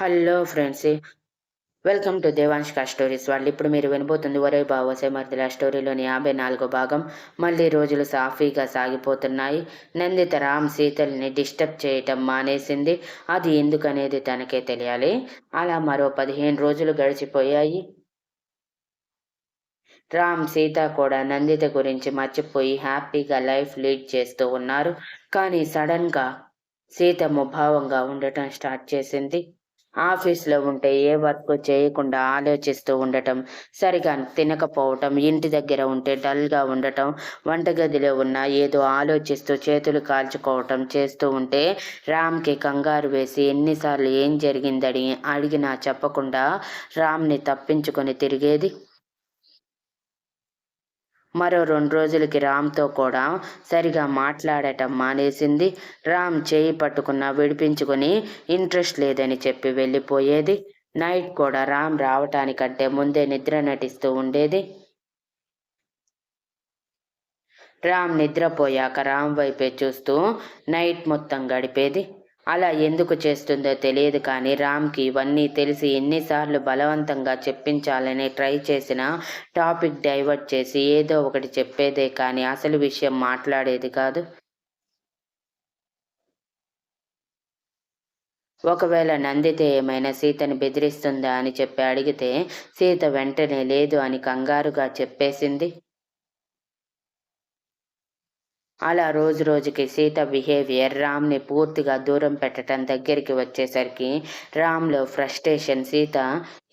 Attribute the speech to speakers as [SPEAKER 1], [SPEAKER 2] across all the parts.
[SPEAKER 1] Hello friends welcome to దేవాంష్క stories వాళ్ళు ఇప్పుడు మీరు వినబోతుంది ఒరే బావోసే మర్దిల స్టోరీలోని యాభై నాలుగో భాగం. మళ్ళీ రోజులు సాఫీగా సాగిపోతున్నాయి. నందిత రామ్ సీతల్ని డిస్టర్బ్ చేయటం మానేసింది. అది ఎందుకనేది తనకే తెలియాలి. అలా మరో పదిహేను రోజులు గడిచిపోయాయి. రామ్ సీత కూడా నందిత గురించి మర్చిపోయి హ్యాపీగా లైఫ్ లీడ్ చేస్తూ ఉన్నారు. కానీ సడన్గా సీత ముభావంగా ఉండటం స్టార్ట్ చేసింది. ఆఫీస్లో ఉంటే ఏ వర్క్ చేయకుండా ఆలోచిస్తూ ఉండటం సరిగా తినకపోవటం ఇంటి దగ్గర ఉంటే డల్గా ఉండటం వంటగదిలో ఉన్న ఏదో ఆలోచిస్తూ చేతులు కాల్చుకోవటం చేస్తూ ఉంటే రామ్కి కంగారు వేసి ఎన్నిసార్లు ఏం జరిగిందని అడిగినా చెప్పకుండా రామ్ని తప్పించుకొని తిరిగేది మరో రెండు రోజులకి రామ్తో కూడా సరిగా మాట్లాడటం మానేసింది. రామ్ చేయి పట్టుకున్న విడిపించుకొని ఇంట్రెస్ట్ లేదని చెప్పి వెళ్ళిపోయేది. నైట్ కూడా రామ్ రావటానికంటే ముందే నిద్ర నటిస్తూ ఉండేది. రామ్ నిద్రపోయాక రామ్ వైపే చూస్తూ నైట్ మొత్తం గడిపేది. అలా ఎందుకు చేస్తుందో తెలియదు కానీ రామ్కి ఇవన్నీ తెలిసి ఎన్నిసార్లు బలవంతంగా చెప్పించాలని ట్రై చేసినా టాపిక్ డైవర్ట్ చేసి ఏదో ఒకటి చెప్పేదే కానీ అసలు విషయం మాట్లాడేది కాదు. ఒకవేళ నందితే ఏమైనా సీతని బెదిరిస్తుందా అని చెప్పి అడిగితే సీత వెంటనే లేదు అని కంగారుగా చెప్పేసింది. అలా రోజు రోజుకి సీత బిహేవియర్ రామ్ని పూర్తిగా దూరం పెట్టడం దగ్గరికి వచ్చేసరికి రామ్లో ఫ్రస్ట్రేషన్. సీత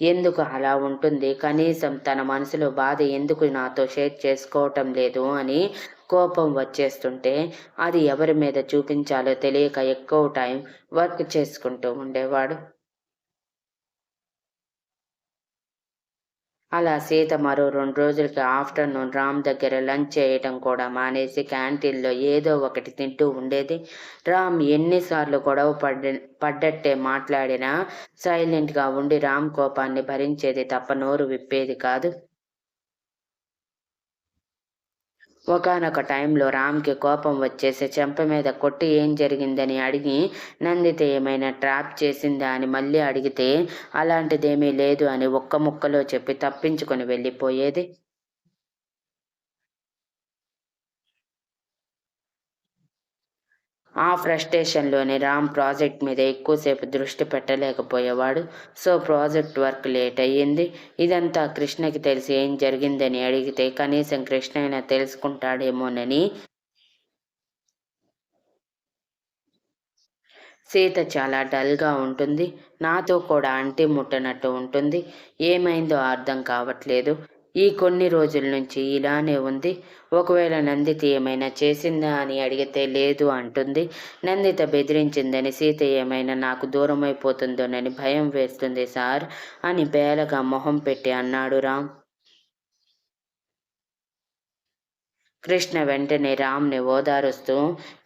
[SPEAKER 1] ఎందుకు అలా ఉంటుంది? కనీసం తన మనసులో బాధ ఎందుకు నాతో షేర్ చేసుకోవటం లేదు? అని కోపం వచ్చేస్తుంటే అది ఎవరి మీద చూపించాలో తెలియక ఎక్కువ టైం వర్క్ చేసుకుంటూ ఉండేవాడు. అలా సీత మరో రెండు రోజులకి ఆఫ్టర్నూన్ రామ్ దగ్గర లంచ్ చేయటం కూడా మానేసి క్యాంటీన్లో ఏదో ఒకటి తింటూ ఉండేది. రామ్ ఎన్నిసార్లు గొడవ పడ్డ పడ్డట్టే మాట్లాడినా సైలెంట్గా ఉండి రామ్ కోపాన్ని భరించేది తప్ప నోరు విప్పేది కాదు. ఒకనొక టైంలో రామ్కి కోపం వచ్చేసి చెంప మీద కొట్టి ఏం జరిగిందని అడిగి నందిత ఏమైనా ట్రాప్ చేసిందా అని మళ్ళీ అడిగితే అలాంటిదేమీ లేదు అని ఒక్క ముక్కలో చెప్పి తప్పించుకొని వెళ్ళిపోయేది. ఆ ఫ్రస్ట్రేషన్లోనే రామ్ ప్రాజెక్ట్ మీద ఎక్కువసేపు దృష్టి పెట్టలేకపోయేవాడు. సో ప్రాజెక్ట్ వర్క్ లేట్ అయ్యింది. ఇదంతా కృష్ణకి తెలిసి ఏం జరిగిందని అడిగితే కనీసం కృష్ణ అయినా తెలుసుకుంటాడేమోనని సీత చాలా డల్గా ఉంటుంది. నాతో కూడా అంటి ముట్టనట్టు ఉంటుంది. ఏమైందో అర్థం కావట్లేదు. ఈ కొన్ని రోజుల నుంచి ఇలానే ఉంది. ఒకవేళ నందిత ఏమైనా చేసిందా అని అడిగితే లేదు అంటుంది. నందిత బెదిరించిందని సీత ఏమైనా నాకు దూరం అయిపోతుందోనని భయం వేస్తుంది సార్ అని బేలగా మొహం పెట్టి అన్నాడు రామ్. కృష్ణ వెంటనే రామ్ని ఓదారుస్తూ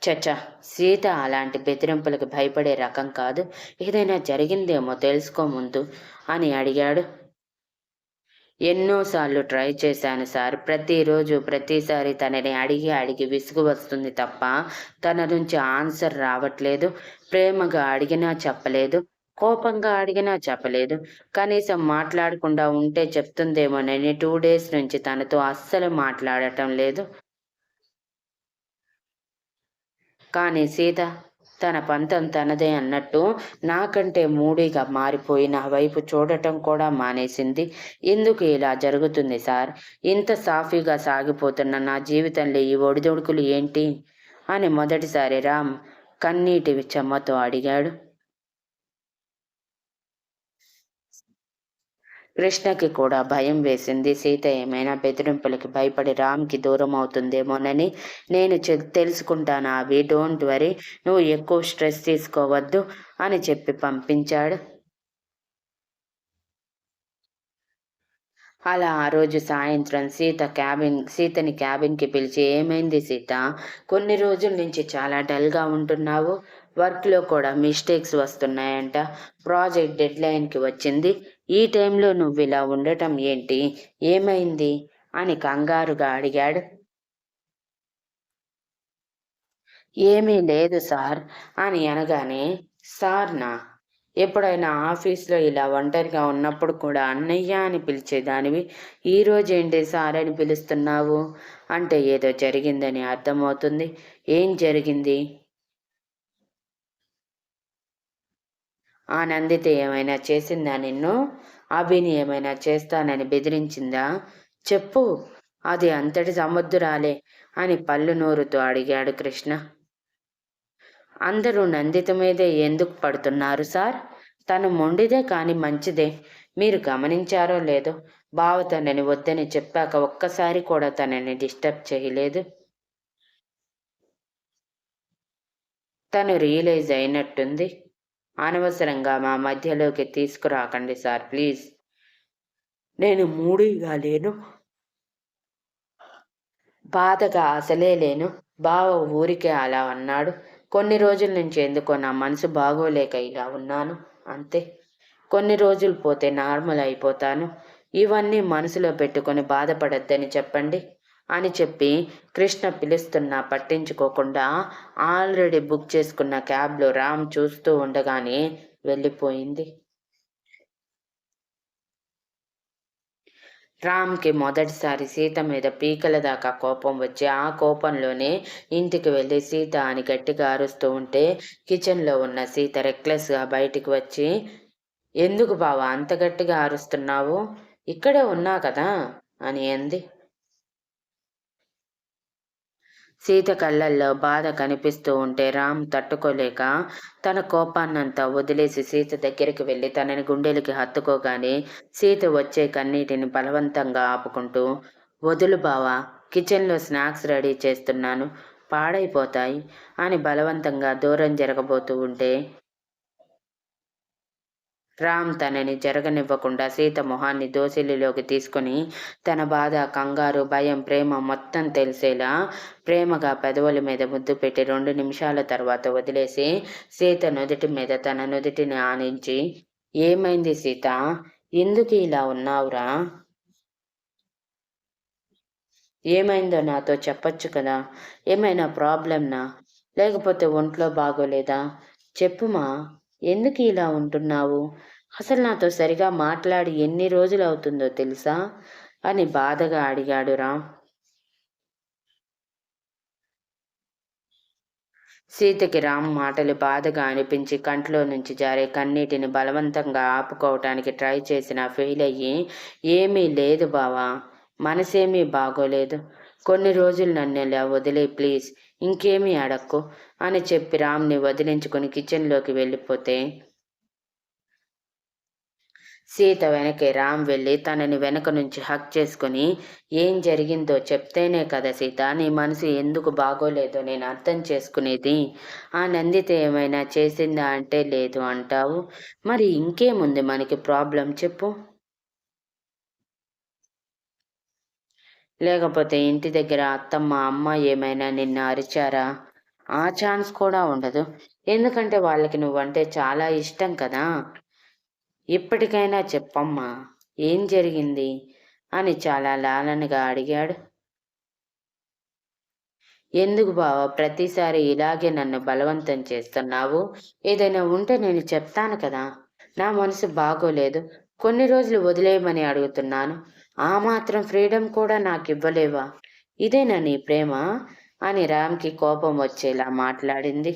[SPEAKER 1] చచ్చ సీత అలాంటి బెదిరింపులకు భయపడే రకం కాదు. ఏదైనా జరిగిందేమో తెలుసుకో ముందు అని అడిగాడు. ఎన్నోసార్లు ట్రై చేశాను సార్. ప్రతిరోజు ప్రతిసారి తనని అడిగి అడిగి విసుగు వస్తుంది తప్ప తన నుంచి ఆన్సర్ రావట్లేదు. ప్రేమగా అడిగినా చెప్పలేదు. కోపంగా అడిగినా చెప్పలేదు. కనీసం మాట్లాడకుండా ఉంటే చెప్తుందేమోనని టూ డేస్ నుంచి తనతో అస్సలు మాట్లాడటం లేదు. కానీ సీత తన పంతం తనదే అన్నట్టు నాకంటే మూడీగా మారిపోయి నా వైపు చూడటం కూడా మానేసింది. ఎందుకు ఇలా జరుగుతుంది సార్? ఇంత సాఫీగా సాగిపోతున్న నా జీవితంలో ఈ ఒడిదొడుకులు ఏంటి? అని మొదటిసారి రామ్ కన్నీటి చెమ్మతో అడిగాడు. కృష్ణకి కూడా భయం వేసింది. సీత ఏమైనా బెదిరింపులకి భయపడి రామ్కి దూరం అవుతుందేమోనని నేను తెలుసుకుంటాను అవి డోంట్ వరీ నువ్వు ఎక్కువ స్ట్రెస్ తీసుకోవద్దు అని చెప్పి పంపించాడు. అలా ఆ రోజు సాయంత్రం సీత క్యాబిన్ సీతని క్యాబిన్కి పిలిచి ఏమైంది సీత? కొన్ని రోజుల నుంచి చాలా డల్గా ఉంటున్నావు. వర్క్లో కూడా మిస్టేక్స్ వస్తున్నాయంట. ప్రాజెక్ట్ డెడ్లైన్కి వచ్చింది. ఈ టైంలో నువ్వు ఇలా ఉండటం ఏంటి? ఏమైంది? అని కంగారుగా అడిగాడు. ఏమీ లేదు సార్ అని అనగానే సార్ నా ఎప్పుడైనా ఆఫీస్లో ఇలా ఒంటరిగా ఉన్నప్పుడు కూడా అన్నయ్య అని పిలిచేదానివి. ఈరోజు ఏంటి సార్ అని పిలుస్తున్నావు? అంటే ఏదో జరిగిందని అర్థమవుతుంది. ఏం జరిగింది? ఆ నందిత ఏమైనా చేసిందా నిన్ను? అభిని ఏమైనా చేస్తానని బెదిరించిందా? చెప్పు. అది అంతటి సముద్రాలే అని పళ్ళు నోరుతో అడిగాడు కృష్ణ. అందరూ నందిత మీదే ఎందుకు పడుతున్నారు సార్? తను మొండిదే కాని మంచిదే. మీరు గమనించారో లేదో బావ తనని వద్దని చెప్పాక ఒక్కసారి కూడా తనని డిస్టర్బ్ చేయలేదు. తను రియలైజ్ అయినట్టుంది. అనవసరంగా మా మధ్యలోకి తీసుకురాకండి సార్ ప్లీజ్. నేను మూడీగా లేను. బాధగా అసలే లేను. బావ ఊరికే అలా అన్నాడు. కొన్ని రోజుల నుంచి ఎందుకో నా మనసు బాగోలేక ఇలా ఉన్నాను. అంతే. కొన్ని రోజులు పోతే నార్మల్ అయిపోతాను. ఇవన్నీ మనసులో పెట్టుకొని బాధపడద్దని చెప్పండి. అని చెప్పి కృష్ణ పిలుస్తున్నా. పట్టించుకోకుండా ఆల్రెడీ బుక్ చేసుకున్న క్యాబ్లో రామ్ చూస్తూ ఉండగానే వెళ్ళిపోయింది. రామ్కి మొదటిసారి సీత మీద పీకల దాకా కోపం వచ్చి ఆ కోపంలోనే ఇంటికి వెళ్ళి సీత అని గట్టిగా అరుస్తూ ఉంటే కిచెన్లో ఉన్న సీత రెక్లెస్గా బయటికి వచ్చి ఎందుకు బావా అంత గట్టిగా అరుస్తున్నావు? ఇక్కడే ఉన్నా కదా? అని అంది. సీత కళ్ళల్లో బాధ కనిపిస్తూ ఉంటే రామ్ తట్టుకోలేక తన కోపాన్నంతా వదిలేసి సీత దగ్గరికి వెళ్ళి తనని గుండెలకి హత్తుకోగానే సీత వచ్చే కన్నీటిని బలవంతంగా ఆపుకుంటూ వదులు బావా కిచెన్లో స్నాక్స్ రెడీ చేస్తున్నాను పాడైపోతాయి అని బలవంతంగా దూరం జరగబోతూ ఉంటే రామ్ తనని జరగనివ్వకుండా సీత మొహాన్ని దోసిలిలోకి తీసుకుని తన బాధ కంగారు భయం ప్రేమ మొత్తం తెలిసేలా ప్రేమగా పెదవుల మీద ముద్దు పెట్టి రెండు నిమిషాల తర్వాత వదిలేసి సీత నుదుటి మీద తన నుదుటిని ఆనించి ఏమైంది సీత? ఎందుకు ఇలా ఉన్నావురా? ఏమైందో నాతో చెప్పొచ్చు కదా? ఏమైనా ప్రాబ్లంనా లేకపోతే ఒంట్లో బాగోలేదా? చెప్పుమా? ఎందుకు ఇలా ఉంటున్నావు? అసలు నాతో సరిగా మాట్లాడి ఎన్ని రోజులు అవుతుందో తెలుసా? అని బాధగా అడిగాడు రామ్. సీతకి రామ్ మాటలు బాధగా అనిపించి కంట్లో నుంచి జారే కన్నీటిని బలవంతంగా ఆపుకోవటానికి ట్రై చేసినా ఫెయిల్ అయ్యి ఏమీ లేదు బావా మనసేమీ బాగోలేదు. కొన్ని రోజులు నన్ను ఇలా వదిలే ప్లీజ్. ఇంకేమీ అడక్కు అని చెప్పి రామ్ని వదిలించుకుని కిచెన్లోకి వెళ్ళిపోతే సీత వెనకే రామ్ వెళ్ళి తనని వెనక నుంచి హక్ చేసుకుని ఏం జరిగిందో చెప్తేనే కదా సీత నీ మనసు ఎందుకు బాగోలేదో నేను అర్థం చేసుకునేది. ఆ నందిత ఏమైనా చేసిందా అంటే లేదు అంటావు. మరి ఇంకేముంది మనకి ప్రాబ్లం చెప్పు. లేకపోతే ఇంటి దగ్గర అత్తమ్మ అమ్మ ఏమైనా నిన్ను అరిచారా? ఆ ఛాన్స్ కూడా ఉండదు. ఎందుకంటే వాళ్ళకి నువ్వంటే చాలా ఇష్టం కదా? ఇప్పటికైనా చెప్పమ్మా ఏం జరిగింది? అని చాలా లాలనగా అడిగాడు. ఎందుకు బావ ప్రతిసారి ఇలాగే నన్ను బలవంతం చేస్తున్నావు? ఏదైనా ఉంటే నేను చెప్తాను కదా? నా మనసు బాగోలేదు. కొన్ని రోజులు వదిలేయమని అడుగుతున్నాను. ఆ మాత్రం ఫ్రీడమ్ కూడా నాకు ఇవ్వలేవా ఇదేనా నీ ప్రేమ? అని రామ్కి కోపం వచ్చేలా మాట్లాడింది.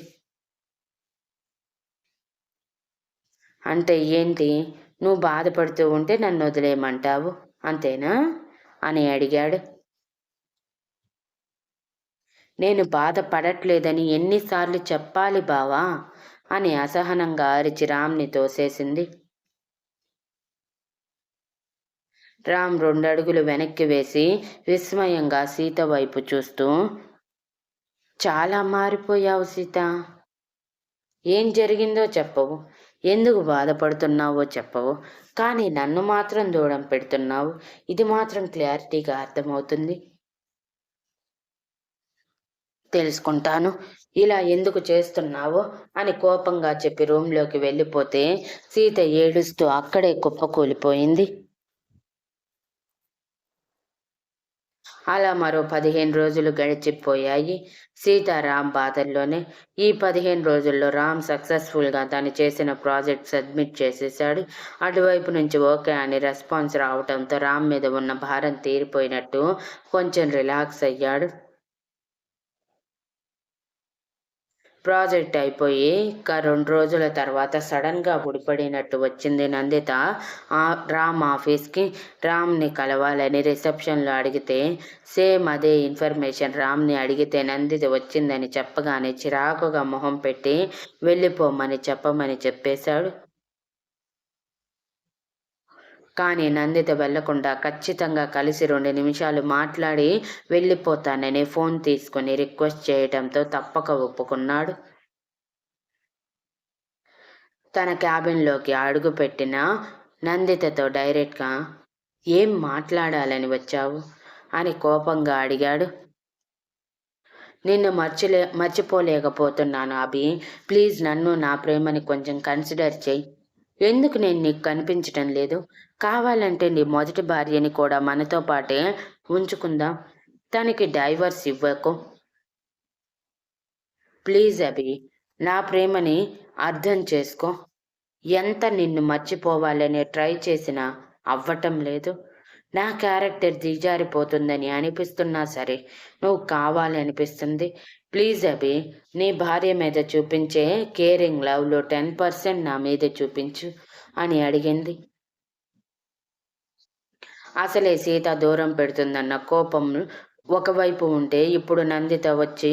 [SPEAKER 1] అంటే ఏంటి? నువ్వు బాధపడుతూ ఉంటే నన్ను వదిలేయమంటావు అంతేనా? అని అడిగాడు. నేను బాధపడట్లేదని ఎన్నిసార్లు చెప్పాలి బావా? అని అసహనంగా అరిచి రామ్ని తోసేసింది. రామ్ రెండడుగులు వెనక్కి వేసి విస్మయంగా సీత వైపు చూస్తూ చాలా మారిపోయావు సీత. ఏం జరిగిందో చెప్పవు. ఎందుకు బాధపడుతున్నావో చెప్పవు. కానీ నన్ను మాత్రం దూరం పెడుతున్నావు. ఇది మాత్రం క్లారిటీగా అర్థమవుతుంది. తెలుసుకుంటాను. ఇలా ఎందుకు చేస్తున్నావో అని కోపంగా చెప్పి రూమ్లోకి వెళ్ళిపోతే సీత ఏడుస్తూ అక్కడే కుప్పకూలిపోయింది. అలా మరో పదిహేను రోజులు గడిచిపోయాయి. సీతారాం బాధల్లోనే ఈ పదిహేను రోజుల్లో రామ్ సక్సెస్ఫుల్గా తను చేసిన ప్రాజెక్ట్ సబ్మిట్ చేసేశాడు. అటువైపు నుంచి ఓకే అని రెస్పాన్స్ రావడంతో రామ్ మీద ఉన్న భారం తీరిపోయినట్టు కొంచెం రిలాక్స్ అయ్యాడు. ప్రాజెక్ట్ అయిపోయి ఇంకా రెండు రోజుల తర్వాత సడన్గా ఉడిపడినట్టు వచ్చింది నందిత. రామ్ ఆఫీస్కి రామ్ని కలవాలని రిసెప్షన్లో అడిగితే సేమ్ అదే ఇన్ఫర్మేషన్ రామ్ని అడిగితే నందిత వచ్చిందని చెప్పగానే చిరాకుగా మొహం పెట్టి వెళ్ళిపోమని చెప్పమని చెప్పేశాడు. కానీ నందిత వెళ్ళకుండా ఖచ్చితంగా కలిసి రెండు నిమిషాలు మాట్లాడి వెళ్ళిపోతానని ఫోన్ తీసుకుని రిక్వెస్ట్ చేయడంతో తప్పక ఒప్పుకున్నాడు. తన క్యాబిన్లోకి అడుగుపెట్టిన నందితతో డైరెక్ట్గా ఏం మాట్లాడాలని వచ్చావు? అని కోపంగా అడిగాడు. నిన్ను మర్చిలే మర్చిపోలేకపోతున్నాను అభి. ప్లీజ్ నన్ను నా ప్రేమని కొంచెం కన్సిడర్ చేయి. ఎందుకు నేను నీకు కనిపించటం లేదు? కావాలంటే నీ మొదటి భార్యని కూడా మనతో పాటే ఉంచుకుందాం. తనకి డైవర్స్ ఇవ్వకు. ప్లీజ్ అభి నా ప్రేమని అర్థం చేసుకో. ఎంత నిన్ను మర్చిపోవాలని ట్రై చేసినా అవ్వటం లేదు. నా క్యారెక్టర్ దిజారిపోతుందని అనిపిస్తున్నా సరే నువ్వు కావాలనిపిస్తుంది. ప్లీజ్ అభి నీ భార్య మీద చూపించే కేరింగ్ లవ్లో టెన్ పర్సెంట్ నా మీద చూపించు అని అడిగింది. అసలే సీత దూరం పెడుతుందన్న కోపం ఒకవైపు ఉంటే ఇప్పుడు నందిత వచ్చి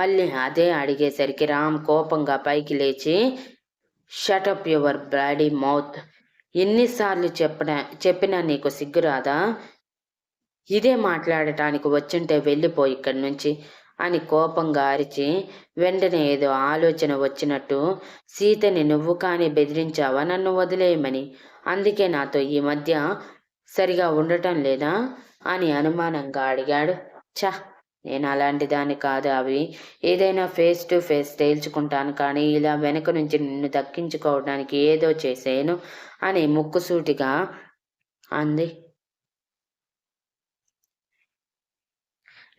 [SPEAKER 1] మళ్ళీ అదే అడిగేసరికి రామ్ కోపంగా పైకి లేచి షటప్ యువర్ బ్లాడీ మౌత్ ఎన్నిసార్లు చెప్పిన చెప్పినా నీకు సిగ్గురాదా? ఇదే మాట్లాడటానికి వచ్చుంటే వెళ్ళిపోయి ఇక్కడి నుంచి. అని కోపంగా అరిచి వెంటనే ఏదో ఆలోచన వచ్చినట్టు సీతని నువ్వు కానీ బెదిరించావా? నన్ను వదిలేయమని. అందుకే నాతో ఈ మధ్య సరిగా ఉండటం లేదా? అని అనుమానంగా అడిగాడు. చ నేను అలాంటి దాన్ని కాదు అవి. ఏదైనా ఫేస్ టు ఫేస్ తేల్చుకుంటాను కానీ ఇలా వెనక నుంచి నిన్ను దక్కించుకోవడానికి ఏదో చేసేను అని ముక్కుసూటిగా అంది.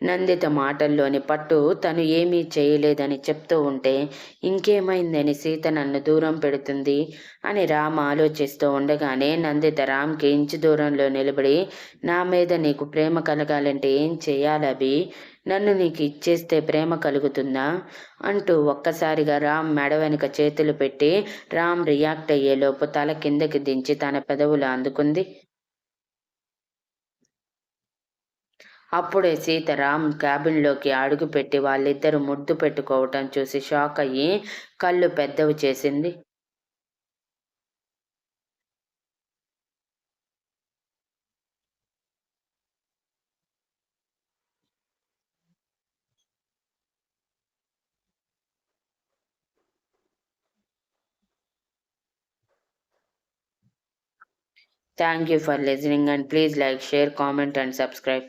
[SPEAKER 1] నందిత మాటల్లోని పట్టు తను ఏమీ చేయలేదని చెప్తూ ఉంటే ఇంకేమైందని సీత నన్ను దూరం పెడుతుంది అని రామ్ ఆలోచిస్తూ ఉండగానే నందిత రామ్కి ఇంచు దూరంలో నిలబడి నా మీద నీకు ప్రేమ కలగాలంటే ఏం చేయాలవి నన్ను నీకు ఇచ్చేస్తే ప్రేమ కలుగుతుందా? అంటూ ఒక్కసారిగా రామ్ మెడ వెనుక చేతులు పెట్టి రామ్ రియాక్ట్ అయ్యేలోపు తల కిందకి దించి తన పెదవులు అందుకుంది. అప్పుడే సీతారాం క్యాబిన్లోకి అడుగుపెట్టి వాళ్ళిద్దరూ ముద్దు పెట్టుకోవటం చూసి షాక్ అయ్యి కళ్ళు పెద్దవి చేసింది Thank you for listening and please like, share, comment and subscribe.